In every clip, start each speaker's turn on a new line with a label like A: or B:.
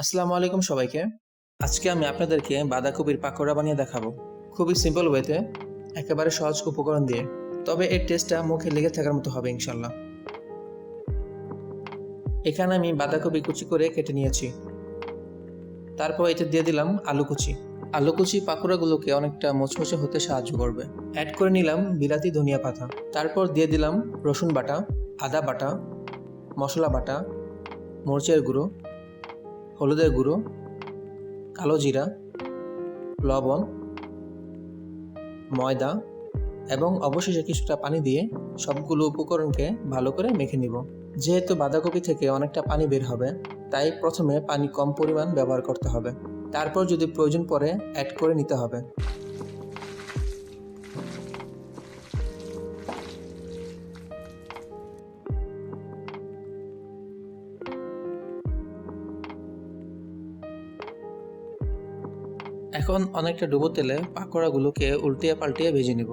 A: আসসালামু আলাইকুম সবাইকে। আজকে আমি আপনাদেরকে বাঁধাকপির পাকোড়া বানিয়ে দেখাবো। খুবই সিম্পল ওয়েতে একেবারে সহজ উপকরণ দিয়ে। তবে এর টেস্টটা মুখে লেগে থাকার মতো হবে ইনশাল্লাহ এখানে আমি বাঁধাকপি কুচি করে কেটে নিয়েছি। তারপর এতে দিয়ে দিলাম আলু কুচি। আলু কুচি পাকোড়াগুলোকে অনেকটা মুচমুচে হতে সাহায্য করবে। অ্যাড করে নিলাম বিলাতি ধনিয়া পাতা। তারপর দিয়ে দিলাম রসুন বাটা, আদা বাটা, মশলা বাটা, মরিচের গুঁড়ো হলুদের গুঁড়ো, কালো জিরা, লবণ, ময়দা এবং অবশেষে কিছুটা পানি দিয়ে সবগুলো উপকরণকে ভালো করে মেখে নিব। যেহেতু বাঁধাকপি থেকে অনেকটা পানি বের হবে, তাই প্রথমে পানি কম পরিমাণ ব্যবহার করতে হবে। তারপর যদি প্রয়োজন পড়ে অ্যাড করে নিতে হবে। এখন অনেকটা ডুবো তেলে পাকোড়াগুলোকে উল্টিয়ে পাল্টিয়ে ভেজে নিব।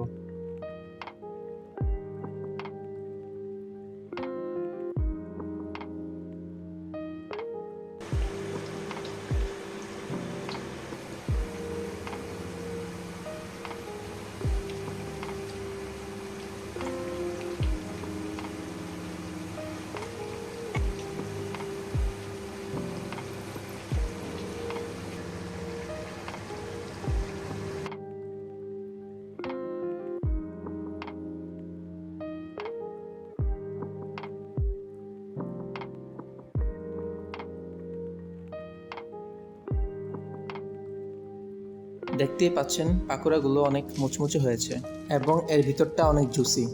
A: দেখতেই পাচ্ছেন পাকোড়াগুলো অনেক মুচমুচে হয়েছে এবং এর ভিতরটা অনেক জুসি